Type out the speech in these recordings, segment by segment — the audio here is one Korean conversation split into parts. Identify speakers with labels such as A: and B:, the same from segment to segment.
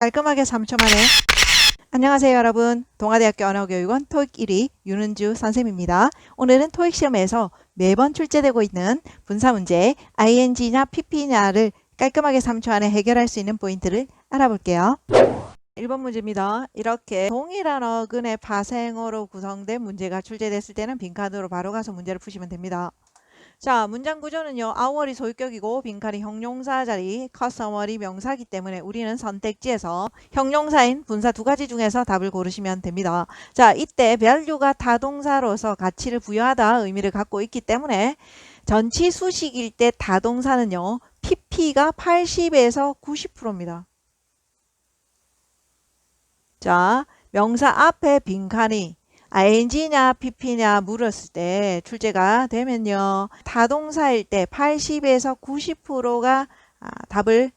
A: 깔끔하게 3초 만에. 안녕하세요 여러분. 동아대학교 언어교육원 토익 1위 윤은주 선생님입니다. 오늘은 토익 시험에서 매번 출제되고 있는 분사 문제 ing냐 pp냐를 깔끔하게 3초 안에 해결할 수 있는 포인트를 알아볼게요. 1번 문제입니다. 이렇게 동일한 어근의 파생어로 구성된 문제가 출제됐을 때는 빈칸으로 바로 가서 문제를 푸시면 됩니다 자, 문장 구조는요. 아월이 소유격이고 빈칸이 형용사 자리, 커서머리 명사기 때문에 우리는 선택지에서 형용사인 분사 두 가지 중에서 답을 고르시면 됩니다. 자, 이때 value가 타동사로서 가치를 부여하다 의미를 갖고 있기 때문에 전치 수식일 때 타동사는요. pp가 80에서 90%입니다. 자, 명사 앞에 빈칸이 ing냐 pp냐 물었을 때 출제가 되면요. 타동사일 때 80에서 90%가 아, 답을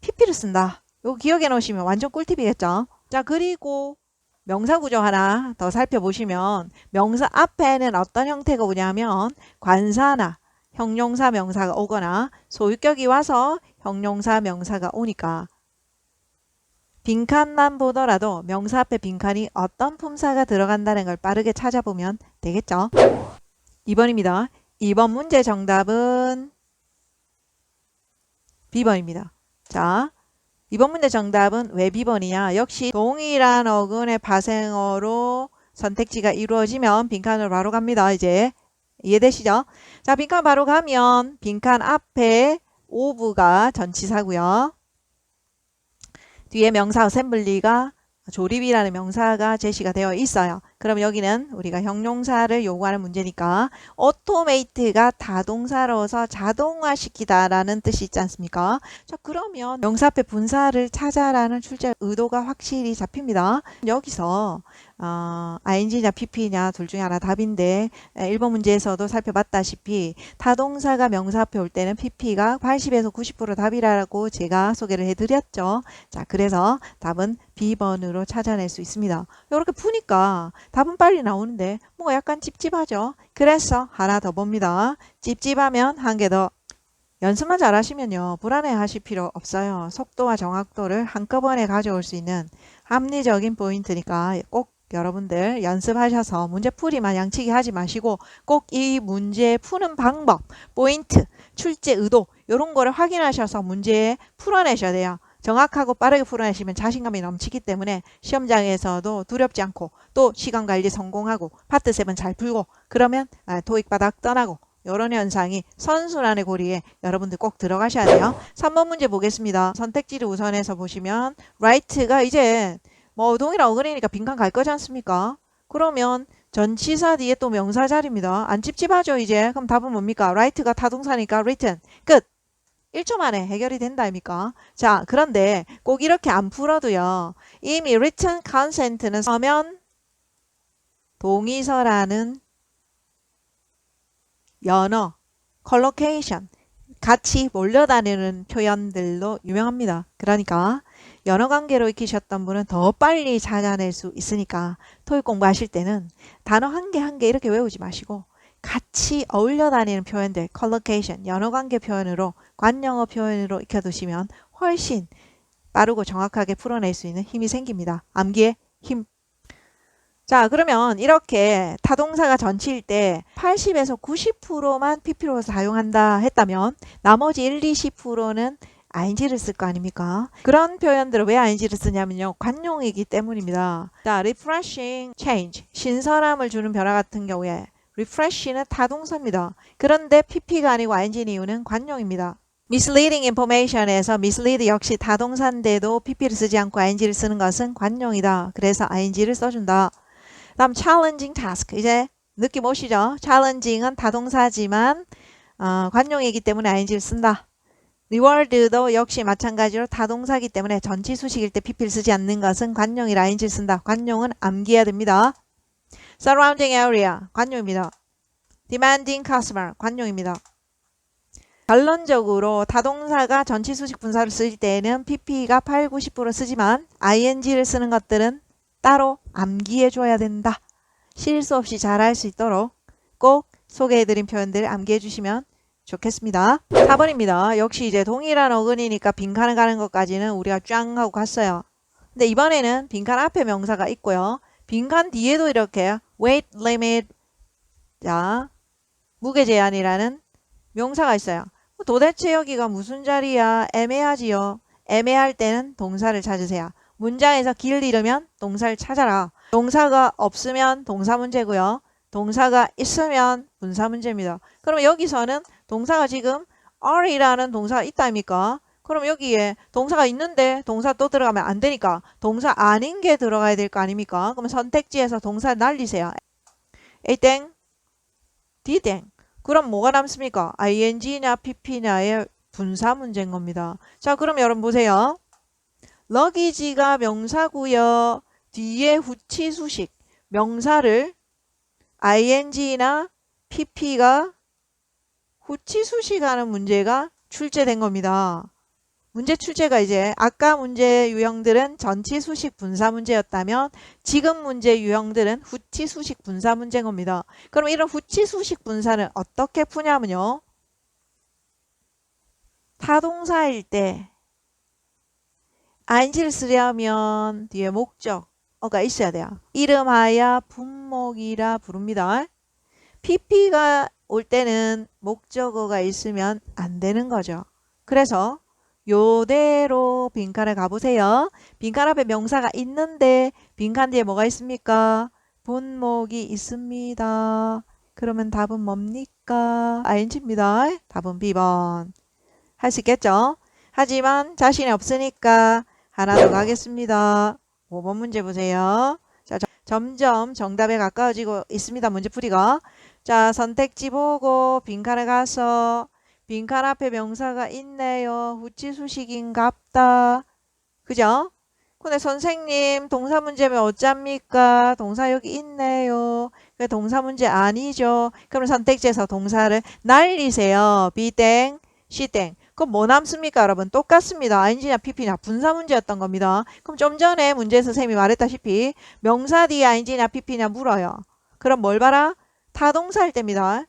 A: pp를 쓴다. 이거 기억해 놓으시면 완전 꿀팁이겠죠. 자 그리고 명사 구조 하나 더 살펴보시면 명사 앞에는 어떤 형태가 오냐면 관사나 형용사 명사가 오거나 소유격이 와서 형용사 명사가 오니까 빈칸만 보더라도 명사 앞에 빈칸이 어떤 품사가 들어간다는 걸 빠르게 찾아보면 되겠죠. 2번입니다. 2번 문제 정답은 B번입니다. 자, 2번 문제 정답은 왜 B번이냐? 역시 동일한 어근의 파생어로 선택지가 이루어지면 빈칸으로 바로 갑니다. 이제 이해되시죠? 자, 빈칸 바로 가면 빈칸 앞에 오브가 전치사고요. 뒤에 명사 어셈블리가 조립이라는 명사가 제시가 되어 있어요. 그럼 여기는 우리가 형용사를 요구하는 문제니까 오토메이트가 다동사로서 자동화시키다라는 뜻이 있지 않습니까? 자 그러면 명사 앞에 분사를 찾아라는 출제 의도가 확실히 잡힙니다. 여기서 어, ing냐 pp냐 둘 중에 하나 답인데 1번 문제에서도 살펴봤다시피 타동사가 명사 앞에 올 때는 pp가 80에서 90% 답이라고 제가 소개를 해드렸죠. 자 그래서 답은 B번으로 찾아낼 수 있습니다. 이렇게 푸니까 답은 빨리 나오는데 뭔가 약간 찝찝하죠. 그래서 하나 더 봅니다. 찝찝하면 한 개 더. 연습만 잘하시면요. 불안해 하실 필요 없어요. 속도와 정확도를 한꺼번에 가져올 수 있는 합리적인 포인트니까 꼭 여러분들 연습하셔서 문제풀이만 양치기 하지 마시고 꼭 이 문제 푸는 방법, 포인트, 출제 의도 이런 거를 확인하셔서 문제 풀어내셔야 돼요. 정확하고 빠르게 풀어내시면 자신감이 넘치기 때문에 시험장에서도 두렵지 않고 또 시간 관리 성공하고 파트 7잘 풀고 그러면 아, 토익 바닥 떠나고 이런 현상이 선순환의 고리에 여러분들 꼭 들어가셔야 돼요. 3번 문제 보겠습니다. 선택지를 우선해서 보시면 right가 이제 뭐 동일한 어근이니까 빈칸 갈 거지 않습니까? 그러면 전치사 뒤에 또 명사 자리입니다. 안 찝찝하죠 이제? 그럼 답은 뭡니까? right가 타동사니까 written. 끝! 1초 만에 해결이 된다 입니까? 자 그런데 꼭 이렇게 안 풀어도요. 이미 written consent는 서면 동의서라는 연어, collocation 같이 몰려다니는 표현들로 유명합니다. 그러니까 연어 관계로 익히셨던 분은 더 빨리 찾아낼 수 있으니까 토익 공부하실 때는 단어 한 개 한 개 이렇게 외우지 마시고 같이 어울려 다니는 표현들, collocation, 연어 관계 표현으로 관영어 표현으로 익혀두시면 훨씬 빠르고 정확하게 풀어낼 수 있는 힘이 생깁니다. 암기의 힘. 자 그러면 이렇게 타동사가 전치일 때 80에서 90%만 PP로 사용한다 했다면 나머지 1, 20%는 ing를 쓸 거 아닙니까? 그런 표현들을 왜 ing를 쓰냐면요. 관용이기 때문입니다. 자, refreshing, change, 신선함을 주는 변화 같은 경우에 refresh는 타동사입니다. 그런데 pp가 아니고 ing인 이유는 관용입니다. misleading information에서 mislead 역시 타동사인데도 pp를 쓰지 않고 ing를 쓰는 것은 관용이다. 그래서 ing를 써준다. 다음 challenging task. 이제 느낌 오시죠? challenging은 타동사지만 어, 관용이기 때문에 ing를 쓴다. reward도 역시 마찬가지로 타동사기 때문에 전치 수식일 때 pp를 쓰지 않는 것은 관용이라 ing를 쓴다. 관용은 암기해야 됩니다. Surrounding area 관용입니다. demanding customer 관용입니다. 결론적으로 타동사가 전치 수식 분사를 쓸 때에는 pp가 8, 90% 쓰지만 ing를 쓰는 것들은 따로 암기해 줘야 된다. 실수 없이 잘 할 수 있도록 꼭 소개해드린 표현들 암기해 주시면 좋겠습니다. 4번입니다. 역시 이제 동일한 어근이니까 빈칸을 가는 것까지는 우리가 쫙 하고 갔어요. 근데 이번에는 빈칸 앞에 명사가 있고요. 빈칸 뒤에도 이렇게 weight limit 자 무게 제한이라는 명사가 있어요. 도대체 여기가 무슨 자리야? 애매하지요. 애매할 때는 동사를 찾으세요. 문장에서 길 잃으면 동사를 찾아라. 동사가 없으면 동사 문제고요. 동사가 있으면 분사 문제입니다. 그러면 여기서는 동사가 지금 are이라는 동사가 있다입니까? 그럼 여기에 동사가 있는데 동사 또 들어가면 안 되니까 동사 아닌 게 들어가야 될 거 아닙니까? 그럼 선택지에서 동사 날리세요. A 땡, D 땡. 그럼 뭐가 남습니까? ing냐 pp냐의 분사 문제인 겁니다. 자, 그럼 여러분 보세요. 러기지가 명사고요. 뒤에 후치 수식 명사를 ing나 pp가 후치 수식하는 문제가 출제된 겁니다. 문제 출제가 이제 아까 문제 유형들은 전치 수식 분사 문제였다면 지금 문제 유형들은 후치 수식 분사 문제인 겁니다. 그럼 이런 후치 수식 분사는 어떻게 푸냐면요. 타동사일 때 ing를 쓰려면 뒤에 목적 어가 있어야 돼요. 이름하여 분목이라 부릅니다. pp가 올 때는 목적어가 있으면 안 되는 거죠. 그래서 요대로 빈칸을 가보세요. 빈칸 앞에 명사가 있는데 빈칸 뒤에 뭐가 있습니까? 분목이 있습니다. 그러면 답은 뭡니까? ing입니다. 답은 B번. 할 수 있겠죠? 하지만 자신이 없으니까 하나 더 가겠습니다. 5번 문제 보세요. 자, 저- 점점 정답에 가까워지고 있습니다. 문제풀이가. 자, 선택지 보고 빈칸에 가서 빈칸 앞에 명사가 있네요. 후치 수식인갑다. 그죠? 근데 선생님 동사 문제면 어쩝니까? 동사 여기 있네요. 그 동사 문제 아니죠. 그럼 선택지에서 동사를 날리세요. B땡, C땡. 그럼 뭐 남습니까, 여러분? 똑같습니다. ing냐 pp냐 분사 문제였던 겁니다. 그럼 좀 전에 문제에서 선생님이 말했다시피 명사 뒤에 ing냐 pp냐 물어요. 그럼 뭘 봐라? 타동사일 때입니다.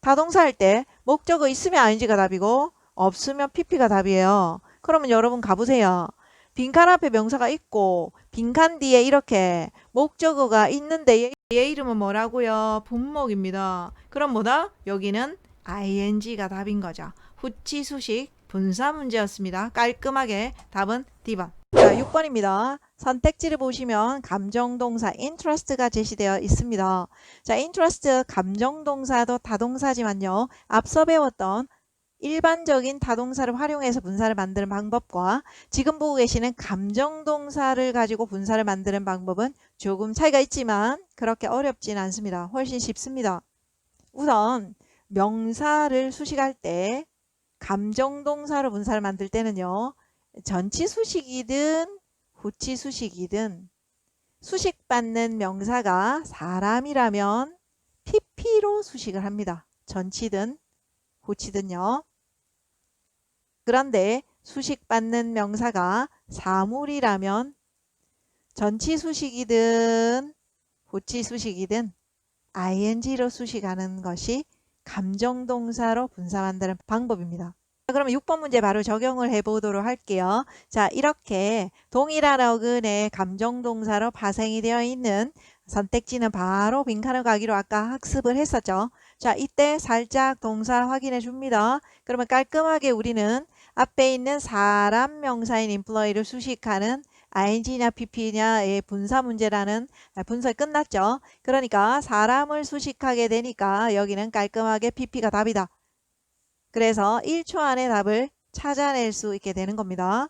A: 타동사일 때 목적어 있으면 ing가 답이고 없으면 pp가 답이에요. 그러면 여러분 가보세요. 빈칸 앞에 명사가 있고 빈칸 뒤에 이렇게 목적어가 있는데 얘, 얘 이름은 뭐라고요? 분목입니다. 그럼 뭐다? 여기는 ing가 답인 거죠. 후치 수식 분사 문제였습니다. 깔끔하게 답은 D번. 자, 6번입니다. 선택지를 보시면 감정동사 interest가 제시되어 있습니다. 자, interest 감정동사도 다동사지만요. 앞서 배웠던 일반적인 다동사를 활용해서 분사를 만드는 방법과 지금 보고 계시는 감정동사를 가지고 분사를 만드는 방법은 조금 차이가 있지만 그렇게 어렵진 않습니다. 훨씬 쉽습니다. 우선 명사를 수식할 때 감정동사로 분사를 만들 때는요. 전치 수식이든 후치 수식이든 수식받는 명사가 사람이라면 pp로 수식을 합니다. 전치든 후치든요. 그런데 수식받는 명사가 사물이라면 전치 수식이든 후치 수식이든 ing로 수식하는 것이 감정동사로 분사 만드는 방법입니다. 자, 그러면 6번 문제 바로 적용을 해보도록 할게요. 자, 이렇게 동일한 어근의 감정동사로 파생이 되어 있는 선택지는 바로 빈칸을 가기로 아까 학습을 했었죠. 자, 이때 살짝 동사 확인해 줍니다. 그러면 깔끔하게 우리는 앞에 있는 사람 명사인 employ를 수식하는 ing냐 pp냐의 분사 문제라는 분석이 끝났죠. 그러니까 사람을 수식하게 되니까 여기는 깔끔하게 pp가 답이다. 그래서 1초 안에 답을 찾아낼 수 있게 되는 겁니다.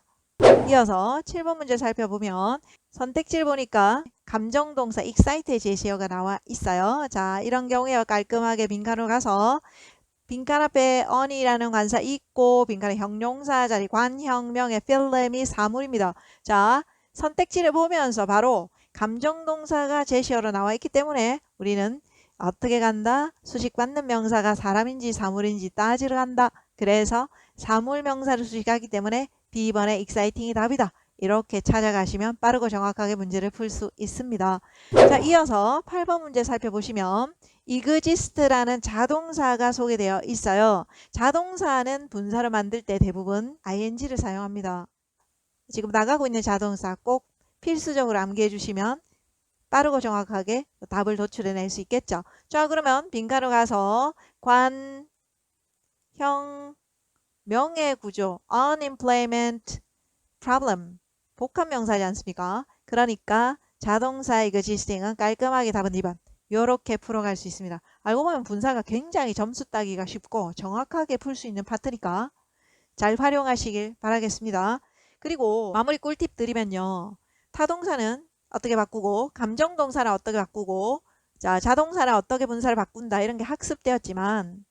A: 이어서 7번 문제 살펴보면 선택지를 보니까 감정동사 excite의 제시어가 나와 있어요. 자, 이런 경우에 깔끔하게 빈칸으로 가서 빈칸 앞에 on이라는 관사 있고 빈칸에 형용사 자리 관형명의 필름이 사물입니다. 자, 선택지를 보면서 바로 감정동사가 제시어로 나와 있기 때문에 우리는 어떻게 간다? 수식받는 명사가 사람인지 사물인지 따지러 간다. 그래서 사물 명사를 수식하기 때문에 B번의 exciting이 답이다. 이렇게 찾아가시면 빠르고 정확하게 문제를 풀 수 있습니다. 자, 이어서 8번 문제 살펴보시면 exist라는 자동사가 소개되어 있어요. 자동사는 분사를 만들 때 대부분 ing를 사용합니다. 지금 나가고 있는 자동사 꼭 필수적으로 암기해 주시면 빠르고 정확하게 답을 도출해낼 수 있겠죠. 자 그러면 빈칸으로 가서 관, 형, 명예 구조, unemployment problem 복합 명사지 않습니까? 그러니까 자동사의 그 지스팅은 깔끔하게 답은 2번 요렇게 풀어갈 수 있습니다. 알고 보면 분사가 굉장히 점수 따기가 쉽고 정확하게 풀 수 있는 파트니까 잘 활용하시길 바라겠습니다. 그리고 마무리 꿀팁 드리면요. 타동사는 어떻게 바꾸고 감정 동사는 어떻게 바꾸고 자 자동사는 어떻게 분사를 바꾼다 이런 게 학습되었지만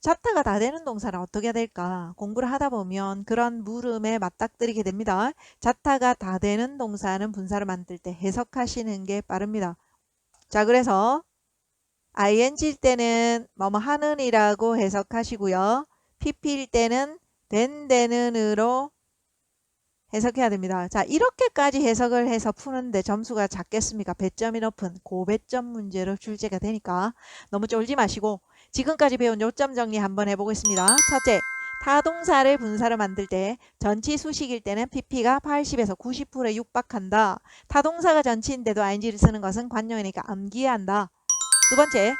A: 자타가 다 되는 동사는 어떻게 해야 될까 공부를 하다 보면 그런 물음에 맞닥뜨리게 됩니다. 자타가 다 되는 동사는 분사를 만들 때 해석하시는 게 빠릅니다. 자 그래서 ing일 때는 뭐뭐 하는이라고 해석하시고요. pp일 때는 된 되는으로 해석해야 됩니다. 자 이렇게까지 해석을 해서 푸는데 점수가 작겠습니까? 배점이 높은 고배점 문제로 출제가 되니까 너무 쫄지 마시고 지금까지 배운 요점 정리 한번 해보겠습니다. 첫째, 타동사를 분사로 만들 때 전치 수식일 때는 pp가 80에서 90%에 육박한다. 타동사가 전치인데도 ing를 쓰는 것은 관용이니까 암기해야 한다. 두 번째,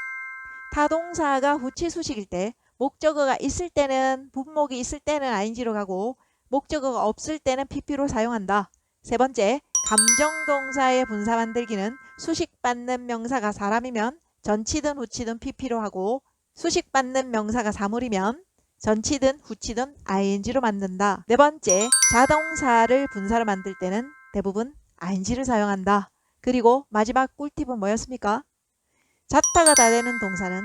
A: 타동사가 후치 수식일 때 목적어가 있을 때는 분목이 있을 때는 ing로 가고 목적어가 없을 때는 pp로 사용한다. 세 번째, 감정동사의 분사 만들기는 수식받는 명사가 사람이면 전치든 후치든 pp로 하고 수식받는 명사가 사물이면 전치든 후치든 ing로 만든다. 네 번째, 자동사를 분사로 만들 때는 대부분 ing를 사용한다. 그리고 마지막 꿀팁은 뭐였습니까? 자타가 다 되는 동사는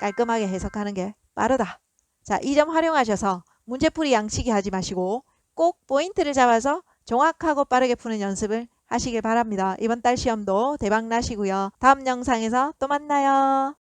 A: 깔끔하게 해석하는 게 빠르다. 자, 이 점 활용하셔서 문제풀이 양치기 하지 마시고 꼭 포인트를 잡아서 정확하고 빠르게 푸는 연습을 하시길 바랍니다. 이번 달 시험도 대박 나시고요. 다음 영상에서 또 만나요.